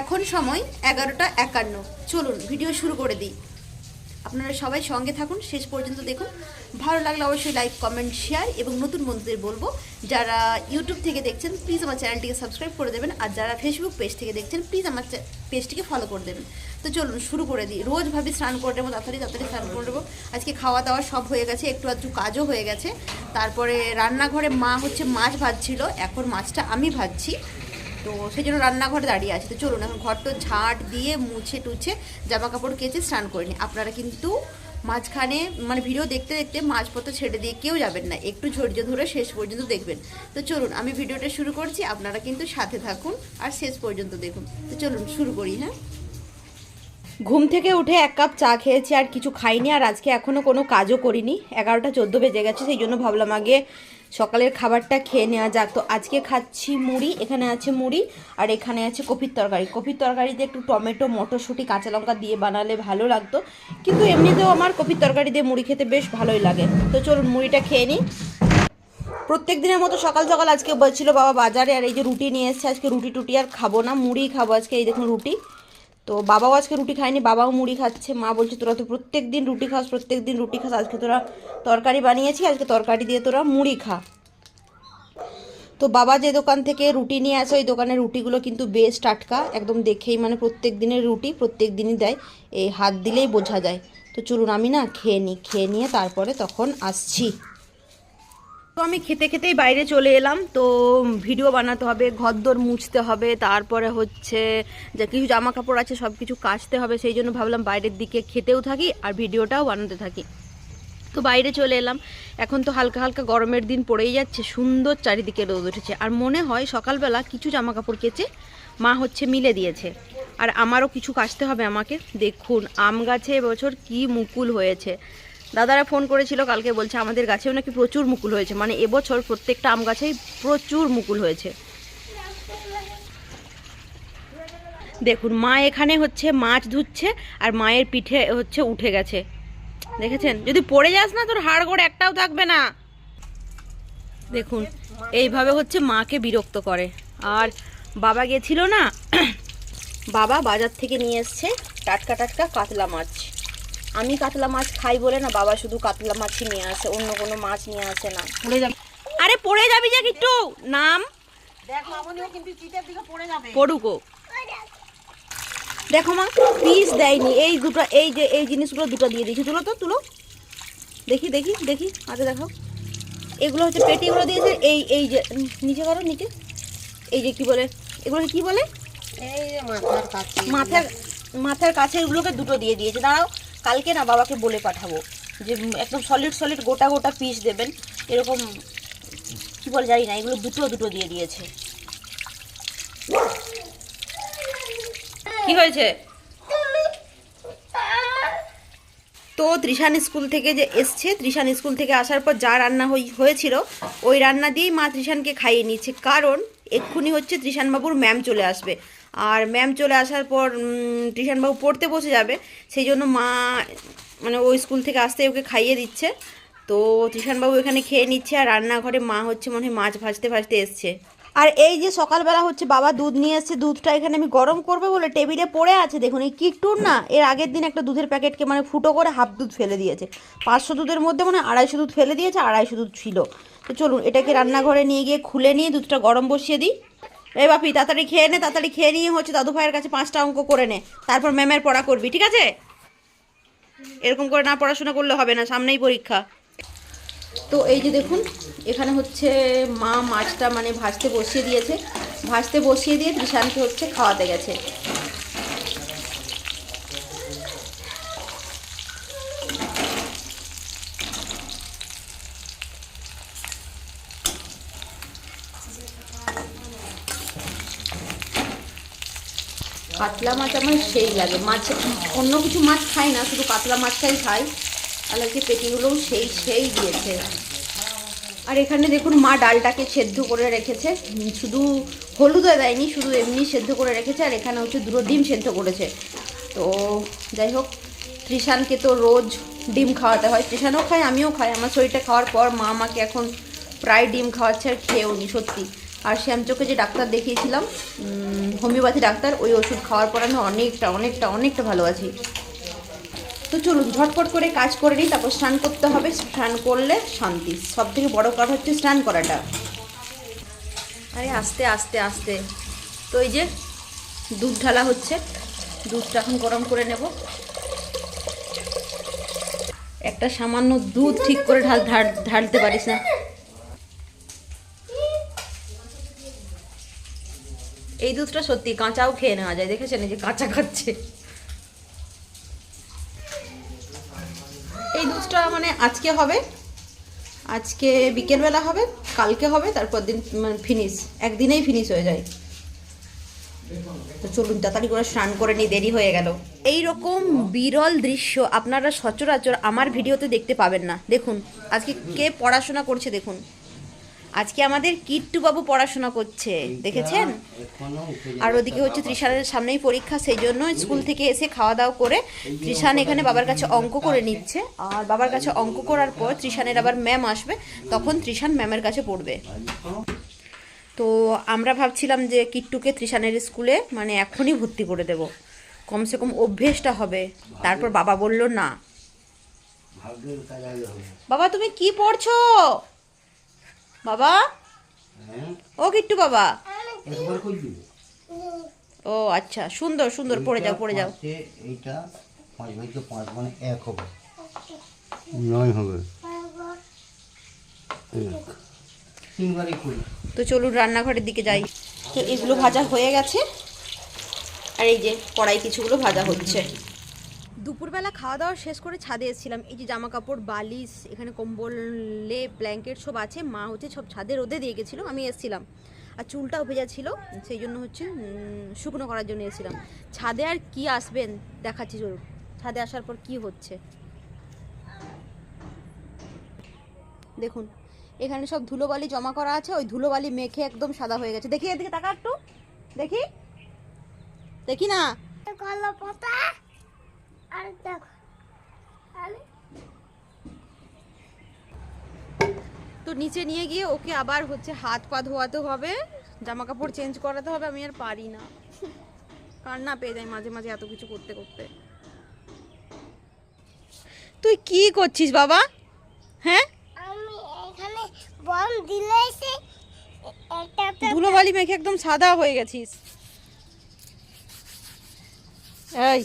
এখন সময় এগারোটা একান্ন। চলুন ভিডিও শুরু করে দিই। আপনারা সবাই সঙ্গে থাকুন শেষ পর্যন্ত দেখুন। ভালো লাগলে অবশ্যই লাইক কমেন্ট শেয়ার এবং নতুন বন্ধুদের বলব যারা ইউটিউব থেকে দেখছেন প্লিজ আমার চ্যানেলটিকে সাবস্ক্রাইব করে দেবেন আর যারা ফেসবুক পেজ থেকে দেখছেন প্লিজ আমার পেজটিকে ফলো করে দেবেন। তো চলুন শুরু করে দিই। রোজ ভাবি স্নান করে নেব তাড়াতাড়ি তাড়াতাড়ি স্নান করে নেব আজকে খাওয়া দাওয়া সব হয়ে গেছে একটু আধটু কাজও হয়ে গেছে। তারপরে রান্নাঘরে মা হচ্ছে মাছ ভাজছিল এখন মাছটা আমি ভাজছি। তো সেই জন্য রান্নাঘরে দাঁড়িয়ে আছে। তো চলুন, এখন ঘরটা ঝাঁট দিয়ে মুছে টুছে জামা কাপড় কেচে স্নান করে নিই। আপনারা কিন্তু মাঝখানে মানে ভিডিও দেখতে দেখতে মাঝপথে ছেড়ে দিয়ে কেউ যাবেন না। একটু ধৈর্য ধরে শেষ পর্যন্ত দেখবেন। তো চলুন, আমি ভিডিওটা শুরু করছি। আপনারা কিন্তু সাথে থাকুন আর শেষ পর্যন্ত দেখুন। তো চলুন, শুরু করি হ্যাঁ? ঘুম থেকে উঠে এক কাপ চা খেয়েছি আর কিছু খাইনি আর আজকে এখনও কোনো কাজও করিনি। এগারোটা চোদ্দ বেজে গেছে, সেই জন্য ভাবলাম আগে সকালের খাবারটা খেয়ে নেওয়া যাক। তো আজকে খাচ্ছি মুড়ি, এখানে আছে মুড়ি আর এখানে আছে কপির তরকারি। কপির তরকারিতে একটু টমেটো, মটরশুঁটি, কাঁচা লঙ্কা দিয়ে বানালে ভালো লাগতো। কিন্তু এমনিতেও আমার কপির তরকারি দিয়ে মুড়ি খেতে বেশ ভালোই লাগে। তো চলুন মুড়িটা খেয়ে নিই। প্রত্যেক দিনের মতো সকাল সকাল আজকে বলছিল বাবা বাজারে আর এই যে রুটি নিয়ে এসছে, আজকে রুটি টুটি আর খাব না মুড়ি খাব আজকে, এই দেখুন রুটি। তো বাবাও আজকে রুটি খায়নি, বাবাও মুড়ি খাচ্ছে, মা বলছে তোরা তো প্রত্যেক দিন রুটি খাস প্রত্যেক দিন রুটি খাস, আজকে তোরা তরকারি বানিয়েছি, আজকে তরকারি দিয়ে তোরা মুড়ি খা। তো বাবা যে দোকান থেকে রুটি নিয়ে আসে, ওই দোকানের রুটিগুলো কিন্তু বেশ টাটকা, একদম দেখেই মানে প্রত্যেক দিনের রুটি প্রত্যেক দিনই দেয়, এই হাত দিলেই বোঝা যায়। তো চলুন আমি না খেয়ে নিই খেয়ে নিয়ে তারপরে তখন আসছি। তো আমি খেতে খেতেই বাইরে চলে এলাম। তো ভিডিও বানাতে হবে, ঘরদোর মুছতে হবে, তারপরে হচ্ছে যা কিছু জামা কাপড় আছে সব কিছু কাচতে হবে, সেই জন্য ভাবলাম বাইরের দিকে খেতেও থাকি আর ভিডিওটাও বানাতে থাকি। তো বাইরে চলে এলাম। এখন তো হালকা হালকা গরমের দিন পড়েই যাচ্ছে, সুন্দর চারিদিকে রোদ উঠেছে। আর মনে হয় সকালবেলা কিছু জামা কাপড় কেচে মা হচ্ছে মিলে দিয়েছে। আর আমারও কিছু কাচতে হবে আমাকে। দেখুন, আম গাছে এবছর কি মুকুল হয়েছে। দাদারা ফোন করেছিল, কালকে বলছে, আমাদের গাছেও নাকি প্রচুর মুকুল হয়েছে। মানে এবছর প্রত্যেকটা আম গাছেই প্রচুর মুকুল হয়েছে। দেখুন, মা এখানে হচ্ছে মাছ ধুচ্ছে, আর মায়ের পিঠে হচ্ছে উঠে গেছে। দেখেছেন? যদি পড়ে যাস না, তোর হাড় গোড় একটাও থাকবে না। দেখুন, এইভাবে হচ্ছে মাকে বিরক্ত করে। আর বাবা গেছিল না, বাবা বাজার থেকে নিয়ে এসছে টাটকা টাটকা কাতলা মাছ। আমি কাতলা মাছ খাই বলে না বাবা শুধু কাতলা মাছই নিয়ে আসে অন্য কোনো মাছ নিয়ে আসে না। পড়ে যাবে। আরে পড়ে যাবি যে একটু নাম? দেখ মামনিও কিন্তু চিটের দিকে পড়ে যাবে। পড়ুকো দেখো মা পিস দেয়নি এই দুটো এই যে এই জিনিসগুলো দুটো দিয়ে দিয়েছি। তুলো তো তুলো। দেখি দেখি দেখি হাতে দেখো। এগুলো হচ্ছে পেটিগুলো দিয়েছে এই এই যে নিচে করো নিচে। এই যে কি বলে এগুলো কি বলে? মাথার কাছে। মাথার মাথার কাছে এগুলোকে দুটো দিয়ে দিয়েছে। দাঁড়াও কালকে না বাবাকে বলে পাঠাবো যে একদম সলিড সলিড গোটা গোটা পিস দেবেন। এরকম কি বলে জানি না, এগুলো দুটো দুটো দিয়ে দিয়েছে। কি হয়েছে? তো ত্রিশান স্কুল থেকে যে এসছে ত্রিশান স্কুল থেকে আসার পর যা রান্না হয়েছিল, ওই রান্না দিয়েই মা ত্রিশানকে খাইয়ে নিচ্ছে। কারণ এক্ষুনি হচ্ছে ত্রিশানবাবুর ম্যাম চলে আসবে। আর ম্যাম চলে আসার পর টিউশনবাবু পড়তে বসে যাবে, সেই জন্য মা মানে ওই স্কুল থেকে আসতে ওকে খাইয়ে দিচ্ছে। তো টিউশনবাবু এখানে খেয়ে নিচ্ছে আর রান্নাঘরে মা হচ্ছে মনে হয় মাছ ভাজতে ভাজতে এসছে। আর এই যে সকালবেলা হচ্ছে বাবা দুধ নিয়ে এসছে, দুধটা এখানে আমি গরম করবে বলে টেবিলে পড়ে আছে। দেখুন, এই কিট্টুর না, এর আগের দিন একটা দুধের প্যাকেটকে মানে ফুটো করে হাফ দুধ ফেলে দিয়েছে। পাঁচশো দুধের মধ্যে মানে আড়াইশো দুধ ফেলে দিয়েছে, আড়াইশো দুধ ছিল। তো চলুন, এটাকে রান্নাঘরে নিয়ে গিয়ে খুলে নিয়ে দুধটা গরম বসিয়ে দিই। এই বাপি, তাড়াতাড়ি খেয়ে নে, তাড়াতাড়ি খেয়ে নিয়ে হচ্ছে দাদু ভাইয়ের কাছে পাঁচটা অঙ্ক করে নে। তারপর ম্যামের পড়া করবি, ঠিক আছে? এরকম করে না পড়াশোনা করলে হবে না, সামনেই পরীক্ষা। তো এই যে দেখুন, এখানে হচ্ছে মা মাছটা মানে ভাজতে বসিয়ে দিয়েছে। ভাজতে বসিয়ে দিয়ে ত্রিশানকে হচ্ছে খাওয়াতে গেছে। কাতলা মাছ আমার সেই লাগে। মাছ অন্য কিছু মাছ খাই না, শুধু কাতলা মাছটাই খাই। আর আজকে পেটিগুলোও সেই সেই দিয়েছে। আর এখানে দেখুন মা ডালটাকে সেদ্ধ করে রেখেছে। শুধু হলুদও দেয়নি, শুধু এমনি সেদ্ধ করে রেখেছে। আর এখানে হচ্ছে দুটো ডিম সেদ্ধ করেছে। তো যাই হোক ত্রিশানকে তো রোজ ডিম খাওয়াতে হয়। ত্রিশানও খায়, আমিও খাই। আমার শরীরটা খাওয়ার পর মা আমাকে এখন প্রায় ডিম খাওয়াচ্ছে আর খেয়েও নি সত্যি। আর শ্যামচোখে যে ডাক্তার দেখিয়েছিলাম হোমিওপ্যাথি ডাক্তার, ওই ওষুধ খাওয়ার পর আমি অনেকটা অনেকটা অনেকটা ভালো আছি। তো চলুন, ঝটপট করে কাজ করে নিই, তারপর স্নান করতে হবে। স্নান করলে শান্তি। সব থেকে বড়ো কাজ হচ্ছে স্নান করাটা। আরে আস্তে আস্তে আস্তে। তো এই যে দুধ ঢালা হচ্ছে, দুধটা এখন গরম করে নেব। একটা সামান্য দুধ ঠিক করে ঢাল, ঢাল- ঢালতে পারিস না। এই দুধটা সত্যি কাঁচাও খেয়ে নেওয়া যায়, দেখেছেন যে কাঁচা খাচ্ছে। এই দুধটা মানে আজকে হবে, আজকে বিকেলবেলা হবে, কালকে হবে, তারপর দিন মানে ফিনিশ একদিনেই ফিনিশ হয়ে যায়। তো চলুন, তাড়াতাড়ি করে স্নান করে নিই, দেরি হয়ে গেল। এই রকম বিরল দৃশ্য আপনারা সচরাচর আমার ভিডিওতে দেখতে পাবেন না। দেখুন, আজকে কে পড়াশোনা করছে, দেখুন। আজকে আমাদের কিট্টু বাবু পড়াশোনা করছে দেখেছেন? আর ওদিকে হচ্ছে ত্রিশানের সামনেই পরীক্ষা সেই জন্য স্কুল থেকে এসে খাওয়া দাওয়া করে ত্রিশান এখানে বাবার কাছে অঙ্ক করে নিচ্ছে। আর বাবার কাছে অঙ্ক করার পর ত্রিশানের আবার ম্যাম আসবে তখন ত্রিশান ম্যামের কাছে পড়বে। তো আমরা ভাবছিলাম যে কিট্টুকে ত্রিশানের স্কুলে মানে এখনই ভর্তি করে দেব। কমসে কম অভ্যেসটা হবে। তারপর বাবা বলল না। বাবা তুমি কি পড়ছো? বাবা? হ্যাঁ? ও কিট্টু বাবা? ও আচ্ছা সুন্দর সুন্দর পড়ে যাও পড়ে যাও। এইটা পাঁচ ভাইকে পাঁচ মানে এক হবে। নয় হবে। এক। তিনবারই করি। তো চলুন রান্নাঘরের দিকে যাই। তো এগুলো ভাজা হয়ে গেছে। আর এই যে কড়াই কিছুগুলো ভাজা হচ্ছে। দুপুরবেলা খাওয়া দাওয়া শেষ করে ছাদে এসেছিলাম। এই যে জামা কাপড় বালিশ, এখানে কম্বল, লেপ, ব্ল্যাঙ্কেট সব আছে। মা হচ্ছে সব ছাদে রোদে দিয়ে গেছিল, আমি এসেছিলাম। আর চুলটাও ভেজা ছিল, সেই জন্য হচ্ছে শুকনো করার জন্য এসেছিলাম। ছাদে আর কি আসবেন দেখাচ্ছি, চলুন। ছাদে আসার পর কি হচ্ছে? দেখুন, এখানে সব ধুলোবালি জমা করা আছে, ওই ধুলোবালি মেখে একদম সাদা হয়ে গেছে। দেখি, এদিকে তাকা একটু। দেখি। দেখি না। কলা পাতা। আর দেখো তো নিচে নিয়ে গিয়ে ওকে আবার হচ্ছে হাত পা ধোয়াতে হবে জামা কাপড় চেঞ্জ করাতে হবে আমি আর পারি না। কান্না পেয়ে যায় মাঝে মাঝে এত কিছু করতে করতে। তুই কি করছিস বাবা? হ্যাঁ? আমি এখানে বম দিলে সে একটা একটা ধুলোবালি মেখে একদম সাদা হয়ে গেছিস। এই।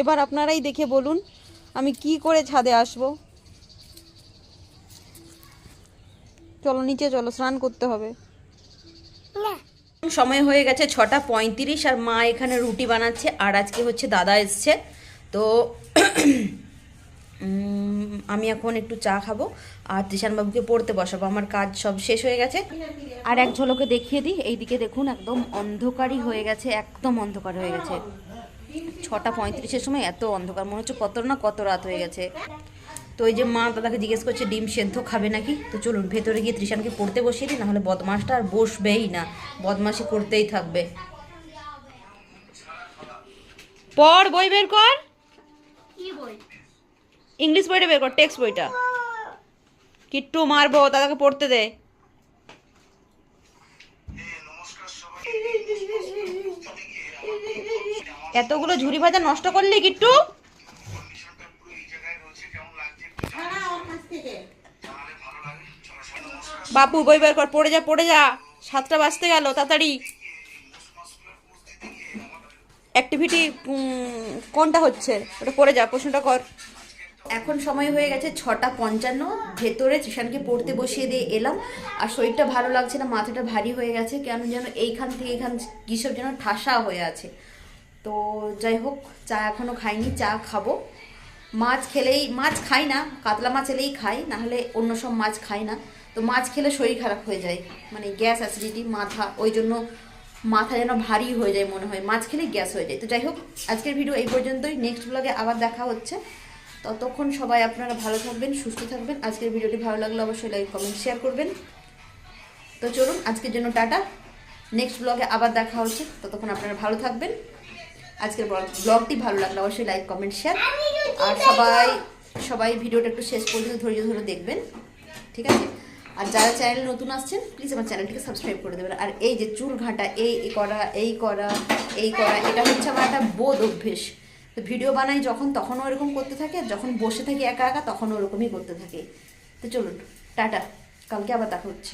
এবার আপনারাই দেখে বলুন আমি কি করে ছাদে আসব? চলো নিচে চলো স্নান করতে হবে। না। সময় হয়ে গেছে ছটা পঁয়ত্রিশ আর মা এখানে রুটি বানাচ্ছে আর আজকে হচ্ছে দাদা এসছে। তো আমি এখন একটু চা খাব আর বাবুকে পড়তে বসাবো। আমার কাজ সব শেষ হয়ে গেছে। আর এক ঝলকে দেখিয়ে দিই এইদিকে দেখুন একদম অন্ধকারই হয়ে গেছে একদম অন্ধকার হয়ে গেছে। ছটা পঁয়ত্রিশের সময় এত অন্ধকার মনে হচ্ছে কত না কত রাত হয়ে গেছে। তো ওই যে মা দাদাকে জিজ্ঞেস করছে ডিম সেদ্ধ খাবে নাকি? তো চলুন ভেতরে গিয়ে ত্রিশানকে পড়তে বসিয়ে দিই নাহলে বদমাসটা আর বসবেই না। বদমাসি করতেই থাকবে। পড় বই বের কর। ইংলিশ বইটা বের কর টেক্সট বইটা। কিট্টু মারবো দাদাকে পড়তে দে। এতগুলো ঝুরি ভাজা নষ্ট করলি কিট্টু? বাপু বই বের কর পড়ে যা পড়ে যা। সাতটা বাজতে গেল তাড়াতাড়ি। অ্যাক্টিভিটি কোনটা হচ্ছে? ওটা পড়ে যা প্রশ্নটা কর। এখন সময় হয়ে গেছে ছটা পঞ্চান্ন। ভেতরে ত্রিশানকে পড়তে বসিয়ে দিয়ে এলাম। আর শরীরটা ভালো লাগছে না মাথাটা ভারী হয়ে গেছে। কেন যেন এইখান থেকে এইখান কিসব যেন ঠাসা হয়ে আছে। তো যাই হোক চা এখনও খাইনি, চা খাব। মাছ খেলেই, মাছ খাই না, কাতলা মাছ এলেই খাই, নাহলে অন্য সব মাছ খাই না। তো মাছ খেলে শরীর খারাপ হয়ে যায় মানে গ্যাস, অ্যাসিডিটি, মাথা, ওই জন্য মাথা যেন ভারী হয়ে যায় মনে হয়, মাছ খেলে গ্যাস হয়ে যায়। তো যাই হোক আজকের ভিডিও এই পর্যন্তই নেক্সট ব্লগে আবার দেখা হচ্ছে। ততক্ষণ সবাই আপনারা ভালো থাকবেন, সুস্থ থাকবেন। আজকের ভিডিওটি ভালো লাগলে অবশ্যই লাইক কমেন্ট শেয়ার করবেন। তো চলুন, আজকের জন্য টাটা। নেক্সট ব্লগে আবার দেখা হচ্ছে, ততক্ষণ আপনারা ভালো থাকবেন। আজকের ব্লগটি ভালো লাগলে অবশ্যই লাইক কমেন্ট শেয়ার আর সবাই সবাই ভিডিওটা একটু শেষ পর্যন্ত ধৈর্য ধরে দেখবেন ঠিক আছে? আর যারা চ্যানেল নতুন আসছেন প্লিজ আমার চ্যানেলটিকে সাবস্ক্রাইব করে দেবেন। আর এই যে চুল ঘাঁটা এই করা এই করা এই করা এটা হচ্ছে আমার একটা বোধ অভ্যেস। তো ভিডিও বানাই যখন তখনও এরকম করতে থাকে আর যখন বসে থাকি একা একা তখন ওরকমই করতে থাকে। তো চলুন টাটা। কালকে আবার দেখা হচ্ছে।